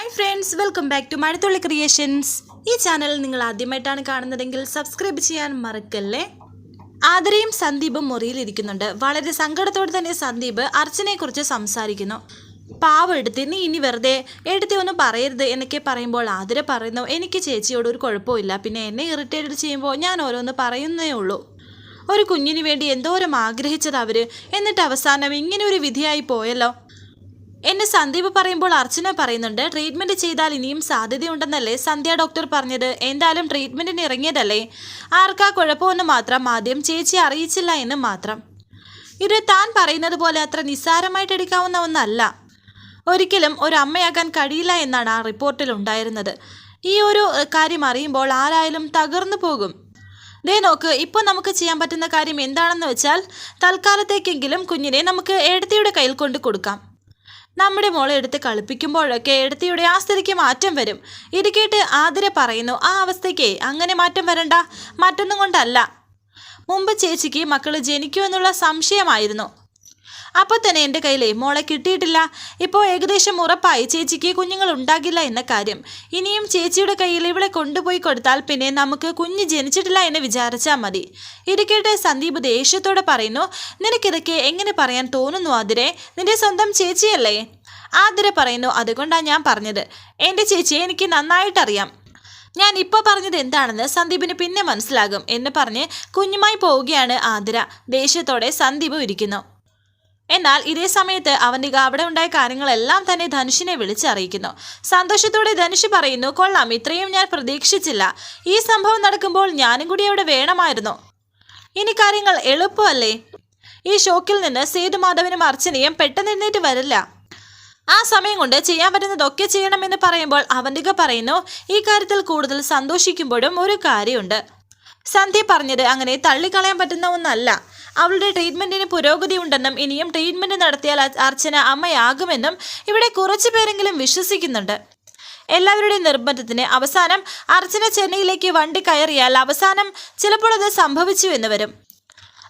Hi friends welcome back to Mazhathulli creations ഈ channel നിങ്ങൾ ആദ്യമായിട്ടാണ് കാണുന്നതെങ്കിൽ സബ്സ്ക്രൈബ് ചെയ്യാൻ മറക്കല്ലേ? ആദരയും സന്ദീപും മുറിയിലിരിക്കുന്നുണ്ട് വളരെ സങ്കടത്തോടെ തന്നെ സന്ദീപ് അർച്ചനയെക്കുറിച്ച് സംസാരിക്കുന്നു. പാവം എടുത്ത് നീ ഇനി വെറുതെ എടുത്തി ഒന്നും പറയരുത് എന്നൊക്കെ പറയുമ്പോൾ ആതിര പറയുന്നു എനിക്ക് ചേച്ചിയോട് ഒരു കുഴപ്പമില്ല പിന്നെ എന്നെ ഇറിറ്റേറ്റഡ് ചെയ്യുമ്പോൾ ഞാൻ ഓരോന്ന് പറയുന്നേ ഉള്ളൂ. ഒരു കുഞ്ഞിന് വേണ്ടി എന്തോരം ആഗ്രഹിച്ചത് അവർ എന്നിട്ട് അവസാനം ഇങ്ങനെ ഒരു വിധിയായി പോയല്ലോ. എന്നെ സന്ദീപ് പറയുമ്പോൾ അർച്ചന പറയുന്നുണ്ട് ട്രീറ്റ്മെന്റ് ചെയ്താൽ ഇനിയും സാധ്യതയുണ്ടെന്നല്ലേ സന്ധ്യ ഡോക്ടർ പറഞ്ഞത്? എന്തായാലും ട്രീറ്റ്മെന്റിന് ഇറങ്ങിയതല്ലേ? ആർക്കാ കുഴപ്പമെന്ന് മാത്രം ആദ്യം ചേച്ചി അറിയിച്ചില്ല എന്ന് മാത്രം. ഇത് താൻ പറയുന്നത് പോലെ അത്ര നിസ്സാരമായിട്ട് എടുക്കാവുന്ന ഒന്നല്ല. ഒരിക്കലും ഒരു അമ്മയാകാൻ കഴിയില്ല എന്നാണ് ആ റിപ്പോർട്ടിൽ ഉണ്ടായിരുന്നത്. ഈ ഒരു കാര്യം അറിയുമ്പോൾ ആരായാലും തകർന്നു പോകും. ദേ നോക്ക് ഇപ്പോൾ നമുക്ക് ചെയ്യാൻ പറ്റുന്ന കാര്യം എന്താണെന്ന് വെച്ചാൽ തൽക്കാലത്തേക്കെങ്കിലും കുഞ്ഞിനെ നമുക്ക് എഴുത്തിയുടെ കയ്യിൽ കൊണ്ട് കൊടുക്കാം. നമ്മുടെ മോളെ എടുത്ത് കളിപ്പിക്കുമ്പോഴൊക്കെ എടുത്തിയുടെ ആ സ്ഥിതിക്ക് മാറ്റം വരും. ഇത് കേട്ട് ആതിര പറയുന്നു ആ അവസ്ഥയ്ക്ക് അങ്ങനെ മാറ്റം വരണ്ട. മറ്റൊന്നും കൊണ്ടല്ല. മുമ്പ് ചേച്ചിക്ക് മക്കൾ ജനിക്കുമെന്നുള്ള സംശയമായിരുന്നു. അപ്പോൾ തന്നെ എന്റെ കയ്യിലെ മോളെ കിട്ടിയിട്ടില്ല. ഇപ്പോൾ ഏകദേശം ഉറപ്പായി. ചേച്ചിക്ക് കുഞ്ഞുങ്ങൾ ഉണ്ടാകില്ല എന്ന കാര്യം. ഇനിയും ചേച്ചിയുടെ കയ്യിൽ ഇവിടെ കൊണ്ടുപോയി കൊടുത്താൽ പിന്നെ നമുക്ക് കുഞ്ഞ് ജനിച്ചിട്ടില്ല എന്ന് വിചാരിച്ചാൽ മതി. ഇരിക്കട്ടെ സന്ദീപ് ദേഷ്യത്തോടെ പറയുന്നു നിനക്കിതൊക്കെ എങ്ങനെ പറയാൻ തോന്നുന്നു അതിരെ നിന്റെ സ്വന്തം ചേച്ചിയല്ലേ? ആതിര പറയുന്നു അതുകൊണ്ടാണ് ഞാൻ പറഞ്ഞത്. എന്റെ ചേച്ചിയെ എനിക്ക് നന്നായിട്ടറിയാം. ഞാൻ ഇപ്പോൾ പറഞ്ഞത് എന്താണെന്ന് സന്ദീപിന് പിന്നെ മനസ്സിലാകും എന്ന് പറഞ്ഞ് കുഞ്ഞുമായി പോവുകയാണ് ആതിര. ദേഷ്യത്തോടെ സന്ദീപ് ഇരിക്കുന്നു. എന്നാൽ ഇതേ സമയത്ത് അവന്തിക അവിടെ ഉണ്ടായ കാര്യങ്ങളെല്ലാം തന്നെ ധനുഷിനെ വിളിച്ചറിയിക്കുന്നു. സന്തോഷത്തോടെ ധനുഷ് പറയുന്നു കൊള്ളാം ഇത്രയും ഞാൻ പ്രതീക്ഷിച്ചില്ല. ഈ സംഭവം നടക്കുമ്പോൾ ഞാനും കൂടി അവിടെ വേണമായിരുന്നു. ഇനി കാര്യങ്ങൾ എളുപ്പമല്ലേ? ഈ ഷോക്കിൽ നിന്ന് സേതുമാധവനും അർച്ചനയും പെട്ടെന്ന് എഴുന്നേറ്റ് വരില്ല. ആ സമയം കൊണ്ട് ചെയ്യാൻ പറ്റുന്നതൊക്കെ ചെയ്യണമെന്ന് പറയുമ്പോൾ അവന്തിക പറയുന്നു ഈ കാര്യത്തിൽ കൂടുതൽ സന്തോഷിക്കുമ്പോഴും ഒരു കാര്യമുണ്ട്. സന്ധ്യ പറഞ്ഞത് അങ്ങനെ തള്ളിക്കളയാൻ പറ്റുന്ന ഒന്നല്ല. അവളുടെ പുരോഗതി ഉണ്ടെന്നും ഇനിയും ട്രീറ്റ്മെന്റ് നടത്തിയാൽ അർച്ചന അമ്മയാകുമെന്നും ഇവിടെ കുറച്ചു പേരെങ്കിലും വിശ്വസിക്കുന്നുണ്ട്. എല്ലാവരുടെയും നിർബന്ധത്തിന് അവസാനം അർച്ചന ചെന്നൈയിലേക്ക് വണ്ടി കയറിയാൽ അവസാനം ചിലപ്പോൾ അത് സംഭവിച്ചു എന്ന് വരും.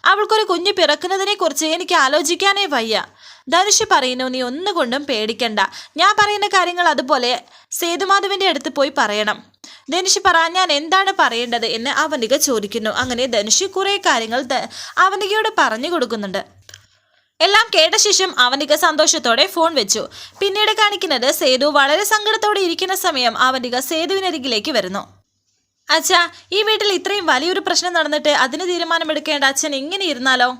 അവൾക്കൊരു കുഞ്ഞ് പിറക്കുന്നതിനെ കുറിച്ച് എനിക്ക് ആലോചിക്കാനേ വയ്യ. ധനുഷ് പറയുന്നു നീ ഒന്നുകൊണ്ടും പേടിക്കണ്ട. ഞാൻ പറയുന്ന കാര്യങ്ങൾ അതുപോലെ സേതുമാധവിന്റെ അടുത്ത് പോയി പറയണം. ധനുഷ് പറ ഞാൻ എന്താണ് പറയേണ്ടത്? എന്ന് അവനിക ചോദിക്കുന്നു. അങ്ങനെ ധനുഷ് കുറേ കാര്യങ്ങൾ അവനികയോട് പറഞ്ഞു കൊടുക്കുന്നുണ്ട്. എല്ലാം കേട്ട ശേഷം അവനിക സന്തോഷത്തോടെ ഫോൺ വെച്ചു. പിന്നീട് കാണിക്കുന്നത് സേതു വളരെ സങ്കടത്തോടെ ഇരിക്കുന്ന സമയം അവനിക സേതുവിനരികിലേക്ക് വരുന്നു. അച്ഛാ ഈ വീട്ടിൽ ഇത്രയും വലിയൊരു പ്രശ്നം നടന്നിട്ട് അതിന് തീരുമാനമെടുക്കേണ്ട അച്ഛൻ ഇങ്ങനെ ഇരുന്നാലോ?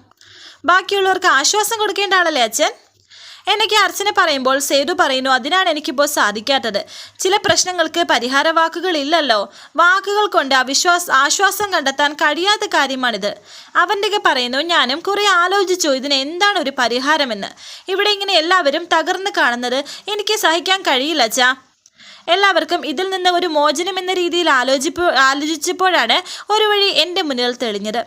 ബാക്കിയുള്ളവർക്ക് ആശ്വാസം കൊടുക്കേണ്ട ആളല്ലേ അച്ഛൻ? എനിക്ക് അർച്ചന പറയുമ്പോൾ സേതു പറയുന്നു അതിനാണ് എനിക്കിപ്പോൾ സാധിക്കാത്തത്. ചില പ്രശ്നങ്ങൾക്ക് പരിഹാര വാക്കുകൾ ഇല്ലല്ലോ വാക്കുകൾ കൊണ്ട് അവിശ്വാസ ആശ്വാസം കണ്ടെത്താൻ കഴിയാത്ത കാര്യമാണിത്. അവന്റെ പറയുന്നു ഞാനും കുറെ ആലോചിച്ചു ഇതിന് എന്താണ് ഒരു പരിഹാരമെന്ന്. ഇവിടെ ഇങ്ങനെ എല്ലാവരും തകർന്ന് കാണുന്നത് എനിക്ക് സഹിക്കാൻ കഴിയില്ല ചാ എല്ലാവർക്കും ഇതിൽ നിന്ന് ഒരു മോചനം എന്ന രീതിയിൽ ആലോചിപ്പോ ആലോചിച്ചപ്പോഴാണ് ഒരു വഴി എന്റെ മുന്നിൽ തെളിഞ്ഞത്.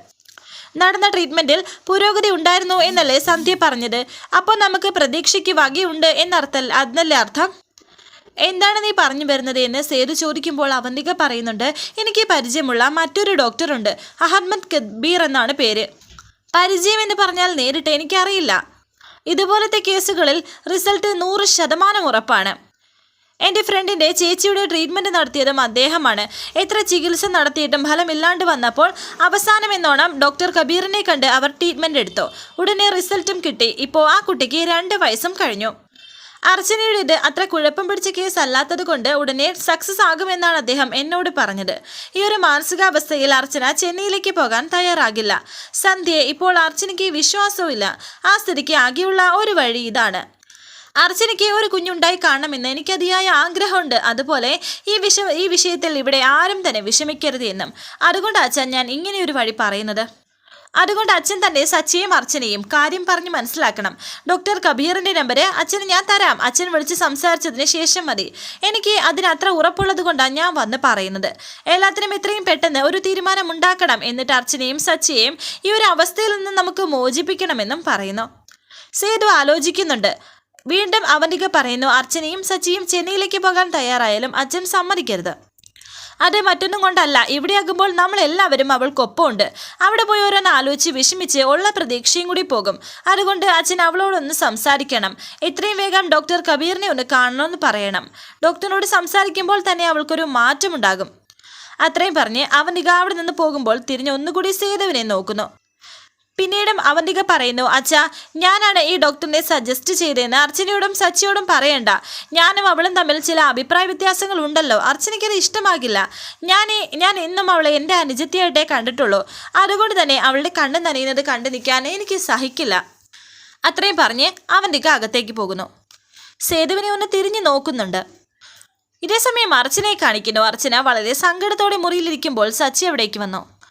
നടന്ന ട്രീറ്റ്മെന്റിൽ പുരോഗതി ഉണ്ടായിരുന്നു എന്നല്ലേ സന്ധ്യ പറഞ്ഞത്. അപ്പോൾ നമുക്ക് പ്രതീക്ഷയ്ക്ക് വകയുണ്ട് എന്നർത്ഥം അതിനല്ലേ അർത്ഥം? എന്താണ് നീ പറഞ്ഞു വരുന്നത് എന്ന് സേതു ചോദിക്കുമ്പോൾ അവന്തിക പറയുന്നുണ്ട് എനിക്ക് പരിചയമുള്ള മറ്റൊരു ഡോക്ടറുണ്ട് അഹമ്മദ് കബീർ എന്നാണ് പേര്. പരിചയം എന്ന് പറഞ്ഞാൽ നേരിട്ട് എനിക്കറിയില്ല. ഇതുപോലത്തെ കേസുകളിൽ റിസൾട്ട് നൂറ് ശതമാനം ഉറപ്പാണ്. എന്റെ ഫ്രണ്ടിന്റെ ചേച്ചിയുടെ ട്രീറ്റ്മെന്റ് നടത്തിയതും അദ്ദേഹമാണ്. എത്ര ചികിത്സ നടത്തിയിട്ടും ഫലമില്ലാണ്ട് വന്നപ്പോൾ അവസാനം എന്നോണം ഡോക്ടർ കബീറിനെ കണ്ട് അവർ ട്രീറ്റ്മെന്റ് എടുത്തു. ഉടനെ റിസൾട്ടും കിട്ടി. ഇപ്പോൾ ആ കുട്ടിക്ക് രണ്ട് വയസ്സും കഴിഞ്ഞു. അർച്ചനയുടേത് അത്ര കുഴപ്പം പിടിച്ച കേസ് അല്ലാത്തത് കൊണ്ട് ഉടനെ സക്സസ് ആകുമെന്നാണ് അദ്ദേഹം എന്നോട് പറഞ്ഞത്. ഈ ഒരു മാനസികാവസ്ഥയിൽ അർച്ചന ചെന്നൈയിലേക്ക് പോകാൻ തയ്യാറാകില്ല. സന്ധ്യയെ ഇപ്പോൾ അർച്ചനയ്ക്ക് വിശ്വാസവുമില്ല. ആ സ്ഥിതിക്ക് ആകെയുള്ള ഒരു വഴി ഇതാണ്. അർച്ചനയ്ക്ക് ഒരു കുഞ്ഞുണ്ടായി കാണണമെന്ന് എനിക്ക് അതിയായ ആഗ്രഹമുണ്ട്. അതുപോലെ ഈ വിഷ ഈ വിഷയത്തിൽ ഇവിടെ ആരും തന്നെ വിഷമിക്കരുത് എന്നും. അതുകൊണ്ട് അച്ഛൻ ഞാൻ ഇങ്ങനെയൊരു വഴി പറയുന്നത്? അതുകൊണ്ട് അച്ഛൻ തന്നെ സച്ചിയും അർച്ചനയും കാര്യം പറഞ്ഞ് മനസ്സിലാക്കണം. ഡോക്ടർ കബീറിന്റെ നമ്പർ അച്ഛന് ഞാൻ തരാം. അച്ഛൻ വിളിച്ച് സംസാരിച്ചതിന് ശേഷം മതി. എനിക്ക് അതിന് അത്ര ഉറപ്പുള്ളത് കൊണ്ടാണ് ഞാൻ വന്ന് പറയുന്നത്. എല്ലാത്തിനും എത്രയും പെട്ടെന്ന് ഒരു തീരുമാനം ഉണ്ടാക്കണം എന്നിട്ട് അർച്ചനയും സച്ചിയെയും ഈ ഒരു അവസ്ഥയിൽ നിന്ന് നമുക്ക് മോചിപ്പിക്കണമെന്നും പറയുന്നു. സേതു ആലോചിക്കുന്നുണ്ട്. വീണ്ടും അവനിക പറയുന്നു അർച്ചനയും സച്ചിയും ചെന്നൈയിലേക്ക് പോകാൻ തയ്യാറായാലും അച്ഛൻ സമ്മതിക്കരുത്. അത് മറ്റൊന്നും കൊണ്ടല്ല. ഇവിടെയാകുമ്പോൾ നമ്മൾ എല്ലാവരും അവൾക്കൊപ്പമുണ്ട്. അവിടെ പോയി ഓരോന്ന് ആലോചിച്ച് വിഷമിച്ച് ഉള്ള പ്രതീക്ഷയും കൂടി പോകും. അതുകൊണ്ട് അച്ഛൻ അവളോടൊന്ന് സംസാരിക്കണം. എത്രയും വേഗം ഡോക്ടർ കബീറിനെ ഒന്ന് കാണണമെന്ന് പറയണം. ഡോക്ടറിനോട് സംസാരിക്കുമ്പോൾ തന്നെ അവൾക്കൊരു മാറ്റമുണ്ടാകും. അത്രയും പറഞ്ഞ് അവൻ അവിടെ നിന്ന് പോകുമ്പോൾ തിരിഞ്ഞ് ഒന്നുകൂടി സേതുവിനെ നോക്കുന്നു. പിന്നീടും അവന്തിക പറയുന്നു അച്ഛാ ഞാനാണ് ഈ ഡോക്ടറിനെ സജസ്റ്റ് ചെയ്തതെന്ന്. അർച്ചനയോടും സച്ചിയോടും പറയണ്ട. ഞാനും അവളും തമ്മിൽ ചില അഭിപ്രായ വ്യത്യാസങ്ങൾ ഉണ്ടല്ലോ. അർച്ചനയ്ക്കത് ഇഷ്ടമാകില്ല. ഞാൻ ഞാൻ ഇന്നും അവളെ എന്റെ അനുജത്തിയായിട്ടേ കണ്ടിട്ടുള്ളൂ. അതുകൊണ്ട് തന്നെ അവളുടെ കണ്ണ് നനയുന്നത് കണ്ടു നിൽക്കാൻ എനിക്ക് സഹിക്കില്ല. അത്രയും പറഞ്ഞ് അവന്തിക അകത്തേക്ക് പോകുന്നു. സേതുവിനെ ഒന്ന് തിരിഞ്ഞു നോക്കുന്നുണ്ട്. ഇതേസമയം അർച്ചനയെ കാണിക്കുന്നു. അർച്ചന വളരെ സങ്കടത്തോടെ മുറിയിലിരിക്കുമ്പോൾ സച്ചി അവിടേക്ക് വന്നു.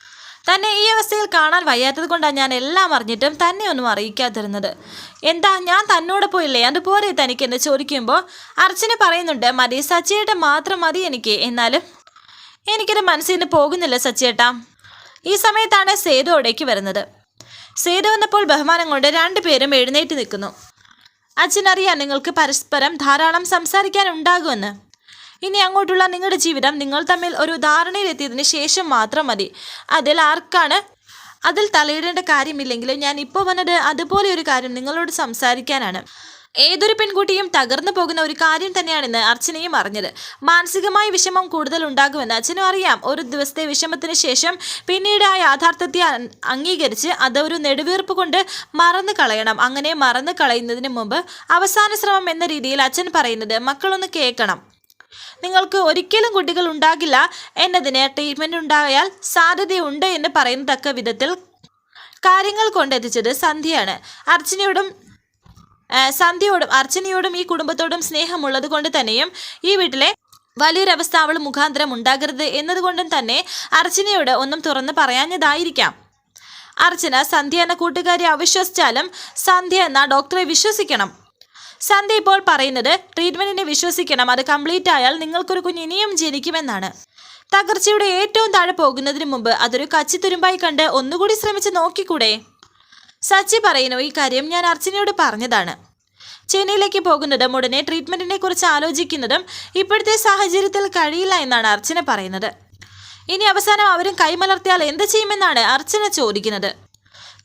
തന്നെ ഈ അവസ്ഥയിൽ കാണാൻ വയ്യാത്തത് കൊണ്ടാണ് ഞാൻ എല്ലാം അറിഞ്ഞിട്ടും തന്നെ ഒന്നും അറിയിക്കാതിരുന്നത്. എന്താ ഞാൻ തന്നോട് പോയില്ലേ? അതുപോലെ തനിക്ക് എന്ന് ചോദിക്കുമ്പോൾ അർച്ചന പറയുന്നുണ്ട് മതി സച്ചിയേട്ട മാത്രം മതി എനിക്ക്. എന്നാലും എനിക്കത് മനസ്സിൽ നിന്ന് പോകുന്നില്ല സച്ചിയേട്ടാ. ഈ സമയത്താണ് സേതു അവിടേക്ക് വരുന്നത്. സേതു വന്നപ്പോൾ ബഹുമാനം കൊണ്ട് രണ്ടുപേരും എഴുന്നേറ്റ് നിൽക്കുന്നു. അച്ഛനറിയാം നിങ്ങൾക്ക് പരസ്പരം ധാരാളം സംസാരിക്കാൻ ഉണ്ടാകുമെന്ന്. ഇനി അങ്ങോട്ടുള്ള നിങ്ങളുടെ ജീവിതം നിങ്ങൾ തമ്മിൽ ഒരു ധാരണയിലെത്തിയതിന് ശേഷം മാത്രം മതി. അതിൽ ആർക്കാണ്? അതിൽ തലയിടേണ്ട കാര്യമില്ലെങ്കിലും ഞാൻ ഇപ്പോൾ വന്നത് അതുപോലെ ഒരു കാര്യം നിങ്ങളോട് സംസാരിക്കാനാണ്. ഏതൊരു പെൺകുട്ടിയും തകർന്നു പോകുന്ന ഒരു കാര്യം തന്നെയാണെന്ന് അർച്ചനയും അറിഞ്ഞത്. മാനസികമായ വിഷമം കൂടുതൽ ഉണ്ടാകുമെന്ന് അച്ഛനും അറിയാം. ഒരു ദിവസത്തെ വിഷമത്തിന് ശേഷം പിന്നീട് ആ യാഥാർത്ഥ്യത്തെ അംഗീകരിച്ച് അതൊരു നെടുവീർപ്പ് കൊണ്ട് മറന്നു കളയണം. അങ്ങനെ മറന്നു കളയുന്നതിന് മുമ്പ് അവസാന ശ്രമം എന്ന രീതിയിൽ അച്ഛൻ പറയുന്നത് മക്കളൊന്ന് കേൾക്കണം. നിങ്ങൾക്ക് ഒരിക്കലും കുട്ടികൾ ഉണ്ടാകില്ല എന്നതിന് ട്രീറ്റ്മെന്റ് ഉണ്ടായാൽ സാധ്യതയുണ്ട് എന്ന് പറയത്തക്ക വിധത്തിൽ കാര്യങ്ങൾ കൊണ്ടെത്തിച്ചത് സന്ധ്യയാണ്. അർച്ചനയോടും സന്ധ്യയോടും അർച്ചനയോടും ഈ കുടുംബത്തോടും സ്നേഹമുള്ളത് കൊണ്ട് തന്നെയും ഈ വീട്ടിലെ വലിയൊരവസ്ഥ അവൾ മുഖാന്തരം ഉണ്ടാകരുത് എന്നതുകൊണ്ടും തന്നെ അർച്ചനയോട് ഒന്നും തുറന്ന് പറയാഞ്ഞതായിരിക്കാം. അർച്ചന സന്ധ്യ എന്ന കൂട്ടുകാരെ അവിശ്വസിച്ചാലും സന്ധ്യ എന്ന ഡോക്ടറെ വിശ്വസിക്കണം. സന്ധ്യ ഇപ്പോൾ പറയുന്നത് ട്രീറ്റ്മെന്റിനെ വിശ്വസിക്കണം. അത് കംപ്ലീറ്റ് ആയാൽ നിങ്ങൾക്കൊരു കുഞ്ഞ് ഇനിയും ജനിക്കുമെന്നാണ്. തകർച്ചയുടെ ഏറ്റവും താഴെ പോകുന്നതിന് മുമ്പ് അതൊരു കച്ചി തുരുമ്പായി കണ്ട് ഒന്നുകൂടി ശ്രമിച്ച് നോക്കിക്കൂടെ? സച്ചി പറയുന്നു ഈ കാര്യം ഞാൻ അർച്ചനയോട് പറഞ്ഞതാണ്. ചെന്നൈയിലേക്ക് പോകുന്നതും ഉടനെ ട്രീറ്റ്മെന്റിനെ കുറിച്ച് ആലോചിക്കുന്നതും ഇപ്പോഴത്തെ സാഹചര്യത്തിൽ കഴിയില്ല എന്നാണ് അർച്ചന പറയുന്നത്. ഇനി അവസാനം അവരും കൈമലർത്തിയാൽ എന്ത് ചെയ്യുമെന്നാണ് അർച്ചന ചോദിക്കുന്നത്.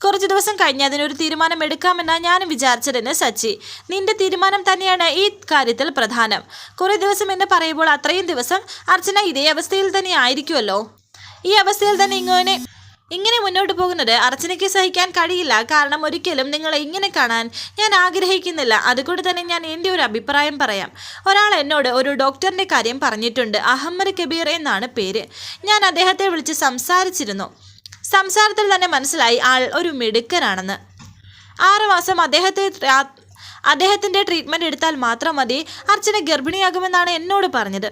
കുറച്ച് ദിവസം കഴിഞ്ഞ് അതിനൊരു തീരുമാനം എടുക്കാമെന്ന ഞാനും വിചാരിച്ചതെന്ന് സച്ചി. നിന്റെ തീരുമാനം തന്നെയാണ് ഈ കാര്യത്തിൽ പ്രധാനം. കുറെ ദിവസം എന്ന് പറയുമ്പോൾ അത്രയും ദിവസം അർച്ചന ഇതേ അവസ്ഥയിൽ തന്നെ ആയിരിക്കുമല്ലോ ഈ അവസ്ഥയിൽ തന്നെ ഇങ്ങനെ ഇങ്ങനെ മുന്നോട്ട് പോകുന്നത് അർച്ചനയ്ക്ക് സഹിക്കാൻ കഴിയില്ല. കാരണം ഒരിക്കലും നിങ്ങളെ ഇങ്ങനെ കാണാൻ ഞാൻ ആഗ്രഹിക്കുന്നില്ല. അതുകൊണ്ട് തന്നെ ഞാൻ എന്റെ ഒരു അഭിപ്രായം പറയാം. ഒരാൾ എന്നോട് ഒരു ഡോക്ടറിന്റെ കാര്യം പറഞ്ഞിട്ടുണ്ട്. അഹമ്മദ് കബീർ എന്നാണ് പേര്. ഞാൻ അദ്ദേഹത്തെ വിളിച്ച് സംസാരിച്ചിരുന്നു. സംസാരത്തിൽ തന്നെ മനസ്സിലായി ആൾ ഒരു മിടുക്കനാണെന്ന്. ആറുമാസം അദ്ദേഹത്തെ രാ- അദ്ദേഹത്തിന്റെ ട്രീറ്റ്മെന്റ് എടുത്താൽ മാത്രം മതി അർച്ചന ഗർഭിണിയാകുമെന്നാണ് എന്നോട് പറഞ്ഞത്.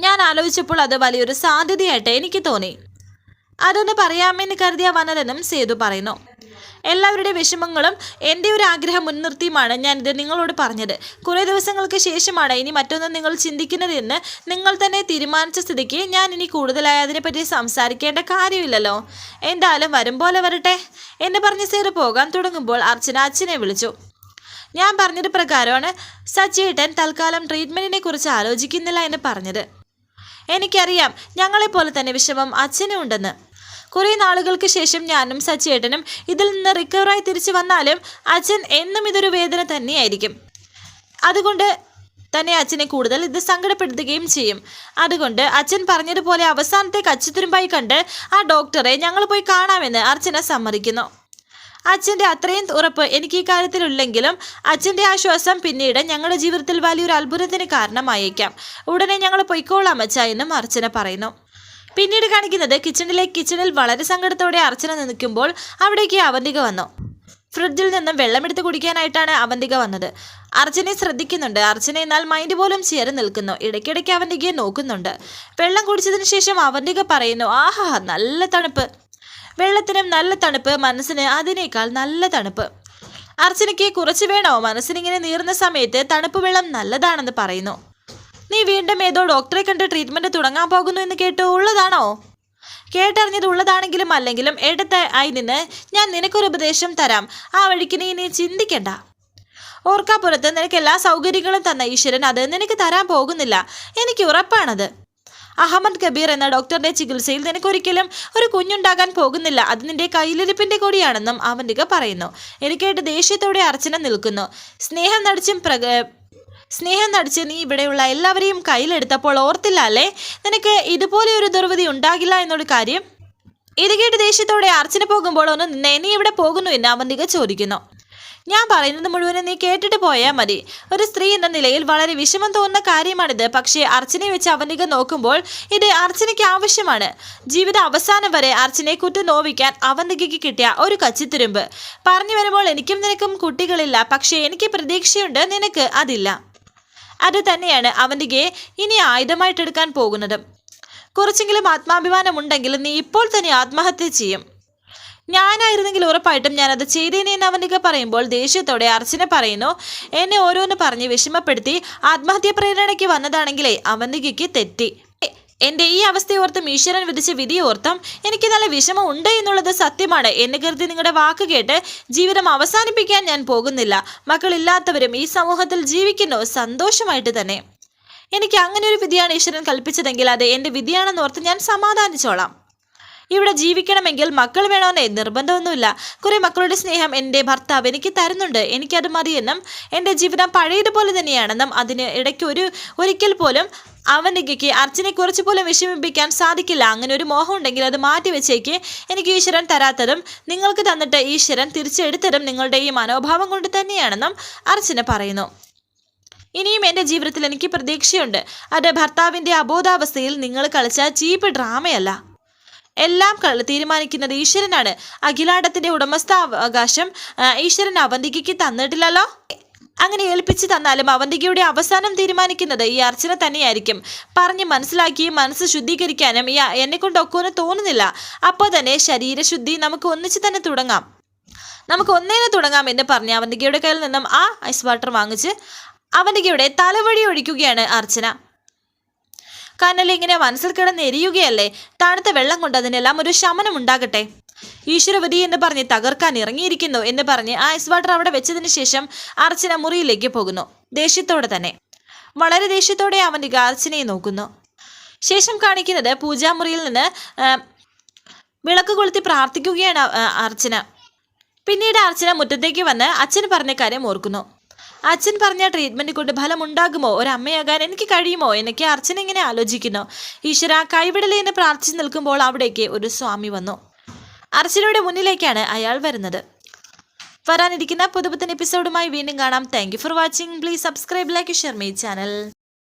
ഞാൻ ആലോചിച്ചപ്പോൾ അത് വലിയൊരു സാധ്യതയായിട്ട് എനിക്ക് തോന്നി. അതൊന്ന് പറയാമെന്ന് കരുതിയ വന്നതെന്നും സേതു പറയുന്നു. എല്ലാവരുടെ വിഷമങ്ങളും എന്റെ ഒരു ആഗ്രഹം മുൻനിർത്തിയുമാണ് ഞാനിത് നിങ്ങളോട് പറഞ്ഞത്. കുറേ ദിവസങ്ങൾക്ക് ശേഷമാണ് ഇനി മറ്റൊന്നും നിങ്ങൾ ചിന്തിക്കുന്നതെന്ന് നിങ്ങൾ തന്നെ തീരുമാനിച്ച സ്ഥിതിക്ക് ഞാൻ ഇനി കൂടുതലായി അതിനെപ്പറ്റി സംസാരിക്കേണ്ട കാര്യമില്ലല്ലോ. എന്തായാലും വരും പോലെ വരട്ടെ. എന്ന് പറഞ്ഞ് സേർ പോകാൻ തുടങ്ങുമ്പോൾ അർച്ചന അച്ഛനെ വിളിച്ചു. ഞാൻ പറഞ്ഞത് പ്രകാരമാണ് സച്ചിയേട്ടൻ തൽക്കാലം ട്രീറ്റ്മെന്റിനെ കുറിച്ച് ആലോചിക്കുന്നില്ല എന്ന് പറഞ്ഞത്. എനിക്കറിയാം ഞങ്ങളെപ്പോലെ തന്നെ വിഷമം അച്ഛനും ഉണ്ടെന്ന്. കുറേ നാളുകൾക്ക് ശേഷം ഞാനും സച്ചേട്ടനും ഇതിൽ നിന്ന് റിക്കവറായി തിരിച്ചു വന്നാലും അച്ഛൻ എന്നും ഇതൊരു വേദന തന്നെയായിരിക്കും. അതുകൊണ്ട് തന്നെ അച്ഛനെ കൂടുതൽ ഇത് സങ്കടപ്പെടുത്തുകയും ചെയ്യും. അതുകൊണ്ട് അച്ഛൻ പറഞ്ഞതുപോലെ അവസാനത്തെ കച്ചിത്തുരുമ്പായി കണ്ട് ആ ഡോക്ടറെ ഞങ്ങൾ പോയി കാണാമെന്ന് അർച്ചന സമ്മതിക്കുന്നു. അച്ഛന്റെ അത്രയും ഉറപ്പ് എനിക്ക് ഈ കാര്യത്തിലുണ്ടെങ്കിലും അച്ഛന്റെ ആശ്വാസം പിന്നീട് ഞങ്ങളുടെ ജീവിതത്തിൽ വലിയൊരു അത്ഭുതത്തിന് കാരണമായേക്കാം. ഉടനെ ഞങ്ങൾ പൊയ്ക്കോളാം അച്ഛ എന്നും അർച്ചന പറയുന്നു. പിന്നീട് കാണിക്കുന്നത് കിച്ചണിലെ കിച്ചണിൽ വളരെ സങ്കടത്തോടെ അർച്ചന നിൽക്കുമ്പോൾ അവിടേക്ക് അവന്തിക വന്നു. ഫ്രിഡ്ജിൽ നിന്നും വെള്ളമെടുത്ത് കുടിക്കാനായിട്ടാണ് അവന്തിക വന്നത്. അർച്ചനെ ശ്രദ്ധിക്കുന്നുണ്ട്. അർച്ചന എന്നാൽ മൈൻഡ് പോലും ചേർന്ന് നിൽക്കുന്നു. ഇടയ്ക്കിടയ്ക്ക് അവന്തികയെ നോക്കുന്നുണ്ട്. വെള്ളം കുടിച്ചതിന് ശേഷം അവന്തിക പറയുന്നു ആഹാ നല്ല തണുപ്പ്. വെള്ളത്തിനും നല്ല തണുപ്പ് മനസ്സിന് അതിനേക്കാൾ നല്ല തണുപ്പ്. അർച്ചനയ്ക്ക് കുറച്ച് വേണോ? മനസ്സിനിങ്ങനെ നീറുന്ന സമയത്ത് തണുപ്പ് വെള്ളം നല്ലതാണെന്ന് പറയുന്നു. നീ വീണ്ടും ഏതോ ഡോക്ടറെ കണ്ട് ട്രീറ്റ്മെന്റ് തുടങ്ങാൻ പോകുന്നു എന്ന് കേട്ടു ഉള്ളതാണോ? കേട്ടറിഞ്ഞത് ഉള്ളതാണെങ്കിലും അല്ലെങ്കിലും എടുത്ത ആയി നിന്ന് ഞാൻ നിനക്കൊരു ഉപദേശം തരാം. ആ വഴിക്ക് നീ നീ ചിന്തിക്കണ്ട. ഓർക്കാപ്പുറത്ത് നിനക്ക് എല്ലാ സൗകര്യങ്ങളും തന്ന ഈശ്വരൻ അത് നിനക്ക് തരാൻ പോകുന്നില്ല. എനിക്ക് ഉറപ്പാണത്. അഹമ്മദ് കബീർ എന്ന ഡോക്ടറുടെ ചികിത്സയിൽ നിനക്കൊരിക്കലും ഒരു കുഞ്ഞുണ്ടാകാൻ പോകുന്നില്ല. അത് നിന്റെ കയ്യിലിരിപ്പിന്റെ കൂടിയാണെന്നും അവന്റെ പറയുന്നു. എനിക്കായിട്ട് ദേഷ്യത്തോടെ അർച്ചന നിൽക്കുന്നു. സ്നേഹം നടിച്ചും പ്രക സ്നേഹം നടിച്ച് നീ ഇവിടെയുള്ള എല്ലാവരെയും കയ്യിലെടുത്തപ്പോൾ ഓർത്തില്ല അല്ലേ? നിനക്ക് ഇതുപോലെ ഒരു ദുർവിധി ഉണ്ടാകില്ല എന്നൊരു കാര്യം? ഇത് കേട്ട് ദേഷ്യത്തോടെ അർച്ചന പോകുമ്പോൾ ഒന്ന് നിന്നെ നീ ഇവിടെ പോകുന്നു എന്ന് അവന്തിക ചോദിക്കുന്നു ഞാൻ പറയുന്നത് മുഴുവനും നീ കേട്ടിട്ട് പോയാൽ മതി. ഒരു സ്ത്രീ എന്ന നിലയിൽ വളരെ വിഷമം തോന്നുന്ന കാര്യമാണിത്. പക്ഷേ അർച്ചനയെ വെച്ച് അവനിക നോക്കുമ്പോൾ ഇത് അർച്ചനയ്ക്ക് ആവശ്യമാണ്. ജീവിത അവസാനം വരെ അർച്ചനയെ കുറ്റം നോവിക്കാൻ അവന്തികയ്ക്ക് കിട്ടിയ ഒരു കച്ചിത്തുരുമ്പ്. പറഞ്ഞു വരുമ്പോൾ എനിക്കും നിനക്കും കുട്ടികളില്ല. പക്ഷേ എനിക്ക് പ്രതീക്ഷയുണ്ട്. നിനക്ക് അതില്ല. അത് തന്നെയാണ് അവന്തികയെ ഇനി ആയുധമായിട്ടെടുക്കാൻ പോകുന്നത്. കുറച്ചെങ്കിലും ആത്മാഭിമാനം ഉണ്ടെങ്കിൽ നീ ഇപ്പോൾ തന്നെ ആത്മഹത്യ ചെയ്യും. ഞാനായിരുന്നെങ്കിൽ ഉറപ്പായിട്ടും ഞാനത് ചെയ്തേനെ എന്ന് അവനിക പറയുമ്പോൾ ദേഷ്യത്തോടെ അർച്ചന പറയുന്നു എന്നെ ഓരോന്ന് പറഞ്ഞ് വിഷമപ്പെടുത്തി ആത്മഹത്യ പ്രേരണയ്ക്ക് വന്നതാണെങ്കിലേ അവന്തികയ്ക്ക് തെറ്റി. എന്റെ ഈ അവസ്ഥയോർത്തും ഈശ്വരൻ വിധിച്ച വിധിയോർത്തും എനിക്ക് നല്ല വിഷമം ഉണ്ട് എന്നുള്ളത് സത്യമാണ് എന്നെ കരുതി നിങ്ങളുടെ വാക്ക് കേട്ട് ജീവിതം അവസാനിപ്പിക്കാൻ ഞാൻ പോകുന്നില്ല. മക്കളില്ലാത്തവരും ഈ സമൂഹത്തിൽ ജീവിക്കുന്നു. സന്തോഷമായിട്ട് തന്നെ. എനിക്ക് അങ്ങനെ ഒരു വിധിയാണ് ഈശ്വരൻ കൽപ്പിച്ചതെങ്കിൽ അത് എന്റെ വിധിയാണെന്നോർത്ത് ഞാൻ സമാധാനിച്ചോളാം. ഇവിടെ ജീവിക്കണമെങ്കിൽ മക്കൾ വേണമെന്നേ നിർബന്ധമൊന്നുമില്ല. കുറെ മക്കളുടെ സ്നേഹം എന്റെ ഭർത്താവ് എനിക്ക് തരുന്നുണ്ട്. എനിക്കത് മതിയെന്നും എന്റെ ജീവിതം പഴയതുപോലെ തന്നെയാണെന്നും അതിന് ഇടയ്ക്ക് ഒരു ഒരിക്കൽ പോലും അവനികയ്ക്ക് അർച്ചനെ കുറച്ച് പോലും വിഷമിപ്പിക്കാൻ സാധിക്കില്ല. അങ്ങനെ ഒരു മോഹം ഉണ്ടെങ്കിൽ അത് മാറ്റിവെച്ചേക്ക് എനിക്ക് ഈശ്വരൻ തരാത്തതും നിങ്ങൾക്ക് തന്നിട്ട് ഈശ്വരൻ തിരിച്ചെടുത്തതും നിങ്ങളുടെ ഈ മനോഭാവം കൊണ്ട് തന്നെയാണെന്നും അർച്ചന പറയുന്നു. ഇനിയും എന്റെ ജീവിതത്തിൽ എനിക്ക് പ്രതീക്ഷയുണ്ട്. അത് ഭർത്താവിന്റെ അബോധാവസ്ഥയിൽ നിങ്ങൾ കളിച്ച ചീപ്പ് ഡ്രാമയല്ല. എല്ലാം തീരുമാനിക്കുന്നത് ഈശ്വരനാണ്. അഖിലാണ്ടത്തിന്റെ ഉടമസ്ഥാവകാശം ഈശ്വരൻ അവന്തികയ്ക്ക് തന്നിട്ടില്ലല്ലോ? അങ്ങനെ ഏൽപ്പിച്ചു തന്നാലും അവന്തികയുടെ അവസാനം തീരുമാനിക്കുന്നത് ഈ അർച്ചന തന്നെയായിരിക്കും. പറഞ്ഞ് മനസ്സിലാക്കി മനസ്സ് ശുദ്ധീകരിക്കാനും ഈ എന്നെ കൊണ്ടൊക്കെ തോന്നുന്നില്ല. അപ്പോൾ തന്നെ ശരീരശുദ്ധി നമുക്ക് ഒന്നിച്ച് തന്നെ തുടങ്ങാം. നമുക്ക് ഒന്നേനെ തുടങ്ങാം എന്ന് പറഞ്ഞ് അവന്തികയുടെ കയ്യിൽ നിന്നും ആ ഐസ് വാട്ടർ വാങ്ങിച്ച് അവന്തികയുടെ തലവഴി ഒഴിക്കുകയാണ് അർച്ചന. കനലിങ്ങനെ മനസ്സിൽ കിടന്ന് എരിയുകയല്ലേ? തണുത്ത വെള്ളം കൊണ്ട് അതിനെല്ലാം ഒരു ശമനം ഉണ്ടാകട്ടെ? ഈശ്വരവതി എന്ന് പറഞ്ഞ് തകർക്കാൻ ഇറങ്ങിയിരിക്കുന്നു എന്ന് പറഞ്ഞ് ഐസ് വാട്ടർ അവിടെ വെച്ചതിന് ശേഷം അർച്ചന മുറിയിലേക്ക് പോകുന്നു. ദേഷ്യത്തോടെ തന്നെ. വളരെ ദേഷ്യത്തോടെ അവൻ അർച്ചനയെ നോക്കുന്നു. ശേഷം കാണിക്കുന്നത് പൂജാമുറിയിൽ നിന്ന് വിളക്ക് കൊളുത്തി പ്രാർത്ഥിക്കുകയാണ് അർച്ചന. പിന്നീട് അർച്ചന മുറ്റത്തേക്ക് വന്ന് അച്ഛൻ പറഞ്ഞ കാര്യം ഓർക്കുന്നു. അച്ഛൻ പറഞ്ഞ ട്രീറ്റ്മെന്റ് കൊണ്ട് ഫലം ഉണ്ടാകുമോ ഒരമ്മയാകാൻ എനിക്ക് കഴിയുമോ? എന്നൊക്കെ അർച്ചന ഇങ്ങനെ ആലോചിക്കുന്നു. ഈശ്വര കൈവിടലേ എന്ന് പ്രാർത്ഥിച്ചു നിൽക്കുമ്പോൾ അവിടേക്ക് ഒരു സ്വാമി വന്നു. അർച്ചനയുടെ മുന്നിലേക്കാണ് അയാൾ വരുന്നത്. വരാനിരിക്കുന്ന പുതുപുത്തൻ എപ്പിസോഡുമായി വീണ്ടും കാണാം. Thank for watching please subscribe like share my channel